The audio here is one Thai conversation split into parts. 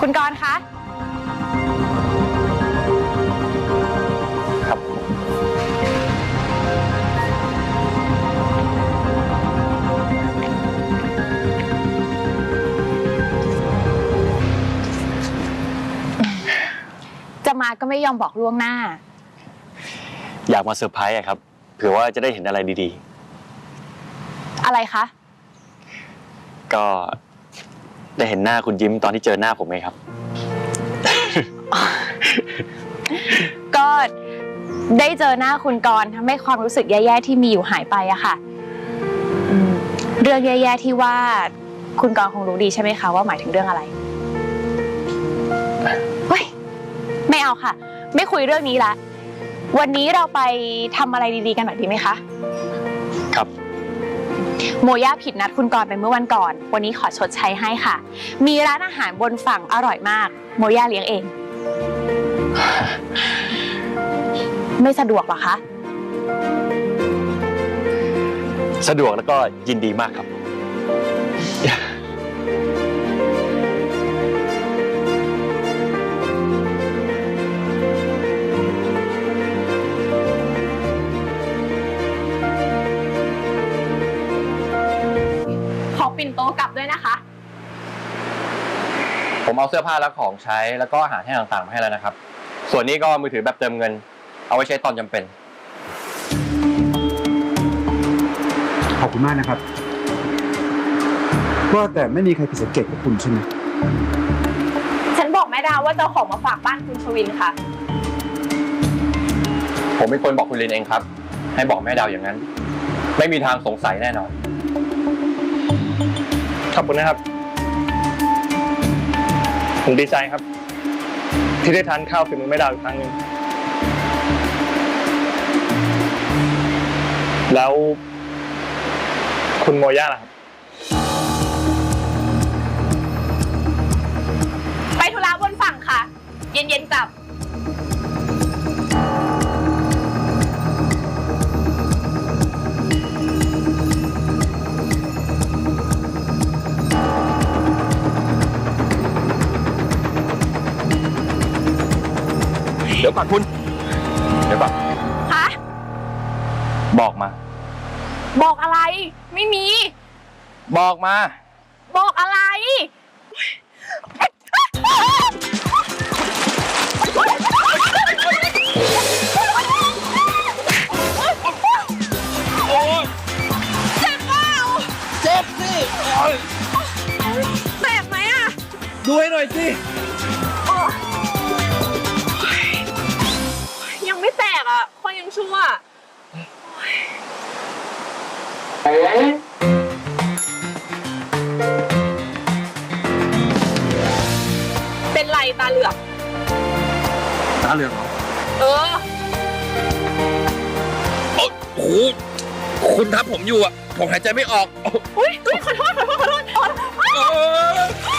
คุณกรณ์คะ ครับจะมาก็ไม่ยอมบอกล่วงหน้า อยากมาเซอร์ไพรส์อะครับเผื่อว่าจะได้เห็นอะไรดีอะไรคะ ๆ ก็ ได้เห็นหน้าคุณยิ้มตอนที่เจอหน้าผมไงครับ ก็ได้เจอหน้าคุณกรณ์ทำให้ความรู้สึกแย่ๆที่มีอยู่หายไปอะค่ะอืมเรื่องแย่ๆที่ว่าคุณกรณ์คงรู้ดีใช่ไหมคะว่าหมายถึงเรื่องอะไรเฮ้ยไม่เอาค่ะ ไม่คุยเรื่องนี้ละ วันนี้เราไปทำอะไรดีๆกันหน่อยดีไหมคะ ครับ โมย่าผิดนัดคุณกรณ์ไปเมื่อวันก่อน วันนี้ขอชดใช้ให้ค่ะ มีร้านอาหารบนฝั่งอร่อยมาก โมย่าเลี้ยงเอง ไม่สะดวกหรอคะ สะดวกแล้วก็ยินดีมากครับ โตกลับด้วยนะคะ ผมเอาเสื้อผ้าและของใช้แล้วก็อาหารแห้งต่างๆมาให้แล้วนะครับ ส่วนนี้ก็มือถือแบบเติมเงิน เอาไว้ใช้ตอนจำเป็น ขอบคุณมากนะครับ ว่าแต่ไม่มีใครผิดสังเกตกับคุณใช่ไหมฉันบอกแม่ดาวว่าจะเอาของมาฝากบ้านคุณชวินค่ะ ผมเป็นคนบอกคุณลินเองครับ ให้บอกแม่ดาวอย่างนั้น ไม่มีทางสงสัยแน่นอน ขอบคุณนะครับ ผมดีใจครับ ที่ได้ทานข้าวฝีมือแม่ดาวอีกครั้งหนึ่งแล้ว คุณโมย่าล่ะครับ เดี๋ยวก่อนคุณ เดี๋ยวก่อนคะบอกมา บอกอะไร ไม่มี บอกมา บอกอะไรเจ็บสิแตกไหมอะดูให้หน่อยสิ งชั่ว เป็นไรตาเหลือก ตาเหลืองเหรอเออ โอ้โหคุณทับผมอยู่อะ ผมหายใจไม่ออก อุ้ยอุ๊ยขอโทษขอโทษขอโทษขอโ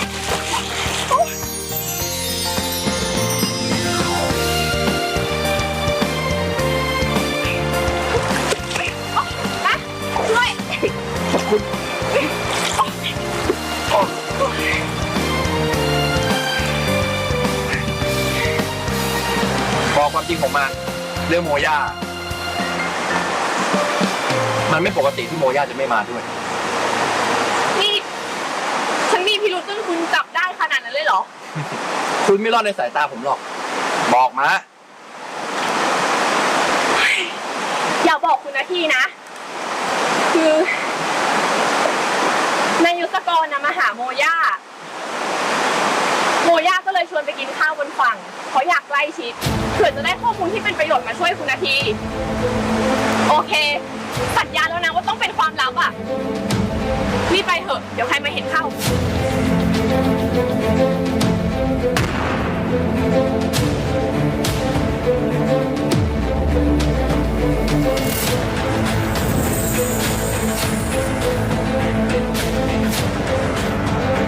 เรื่องโมย่า มันไม่ปกติที่โมย่าจะไม่มาด้วย นี่ ฉันมีพิรุษจนคุณจับได้ขนาดนั้นเลยเหรอ คุณไม่รอดในสายตาผมหรอก บอกมา อย่าบอกคุณนาทีนะ คือนายยุทธกรนะมาหาโมย่า โมย่าก็เลยชวนไปกินข้าวบนฝั่ง เพราะอยากใกล้ชิดเผื่อจะได้ข้อมูลที่เป็นประโยชน์มาช่วยคุณนาที โอเค สัญญาแล้วนะว่าต้องเป็นความลับอะรีบไปเถอะ เดี๋ยวใครมาเห็นเข้า